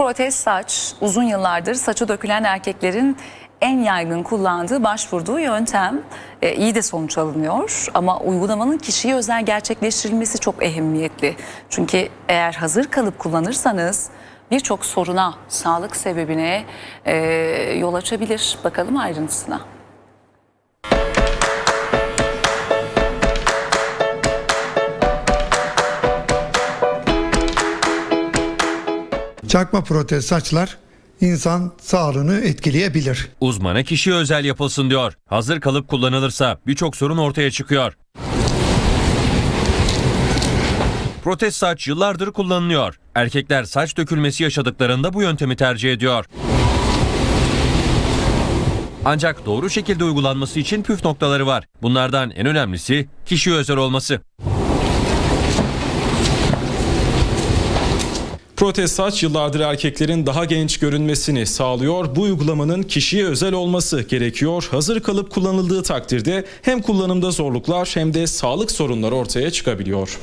Protez saç uzun yıllardır saçı dökülen erkeklerin en yaygın kullandığı başvurduğu yöntem E, iyi de sonuç alınıyor ama uygulamanın kişiye özel gerçekleştirilmesi çok ehemmiyetli. Çünkü eğer hazır kalıp kullanırsanız birçok soruna, sağlık sebebine e, yol açabilir. Bakalım ayrıntısına. Çakma protez saçlar insan sağlığını etkileyebilir. Uzmana kişiye özel yapılsın diyor. Hazır kalıp kullanılırsa birçok sorun ortaya çıkıyor. Protez saç yıllardır kullanılıyor. Erkekler saç dökülmesi yaşadıklarında bu yöntemi tercih ediyor. Ancak doğru şekilde uygulanması için püf noktaları var. Bunlardan en önemlisi kişiye özel olması. Protez saç yıllardır erkeklerin daha genç görünmesini sağlıyor. Bu uygulamanın kişiye özel olması gerekiyor. Hazır kalıp kullanıldığı takdirde hem kullanımda zorluklar hem de sağlık sorunları ortaya çıkabiliyor.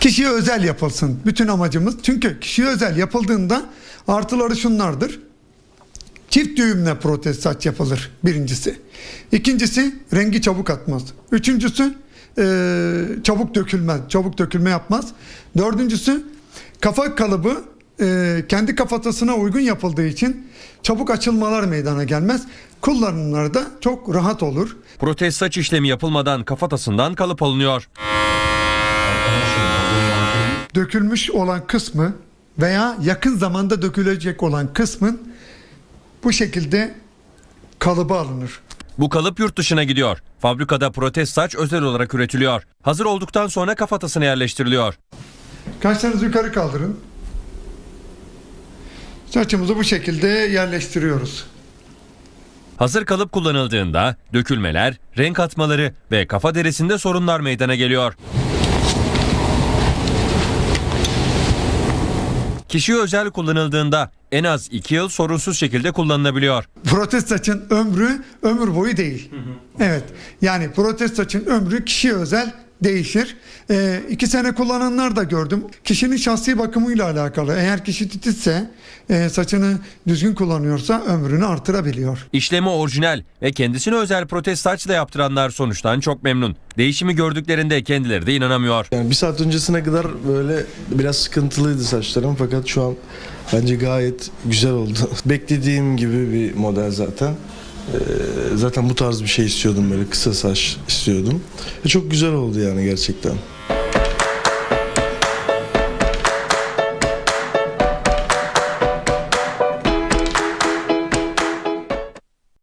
Kişiye özel yapılsın. Bütün amacımız çünkü kişiye özel yapıldığında artıları şunlardır. Çift düğümle protez saç yapılır birincisi. İkincisi rengi çabuk atmaz. Üçüncüsü eee, çabuk dökülmez. Çabuk dökülme yapmaz. Dördüncüsü kafa kalıbı eee, kendi kafatasına uygun yapıldığı için çabuk açılmalar meydana gelmez. Kullanımları da çok rahat olur. Protez saç işlemi yapılmadan kafatasından kalıp alınıyor. dökülmüş olan kısmı veya yakın zamanda dökülecek olan kısmın bu şekilde kalıba alınır. Bu kalıp yurt dışına gidiyor. Fabrikada protez saç özel olarak üretiliyor. Hazır olduktan sonra kafatasına yerleştiriliyor. Kaşlarınızı yukarı kaldırın. Saçımızı bu şekilde yerleştiriyoruz. Hazır kalıp kullanıldığında dökülmeler, renk atmaları ve kafa derisinde sorunlar meydana geliyor. Kişiye özel kullanıldığında en az 2 yıl sorunsuz şekilde kullanılabiliyor. Protez saçın ömrü ömür boyu değil. Evet. Yani protez saçın ömrü kişiye özel değişir. Ee, iki sene kullananlar da gördüm. Kişinin şahsi bakımıyla alakalı. Eğer kişi titizse, e, saçını düzgün kullanıyorsa ömrünü artırabiliyor. İşlemi orijinal ve kendisine özel protez saçla yaptıranlar sonuçtan çok memnun. Değişimi gördüklerinde kendileri de inanamıyor. Yani bir saat öncesine kadar böyle biraz sıkıntılıydı saçlarım fakat şu an bence gayet güzel oldu. Beklediğim gibi bir model zaten. Ee, zaten bu tarz bir şey istiyordum böyle kısa saç istiyordum. E, çok güzel oldu yani gerçekten.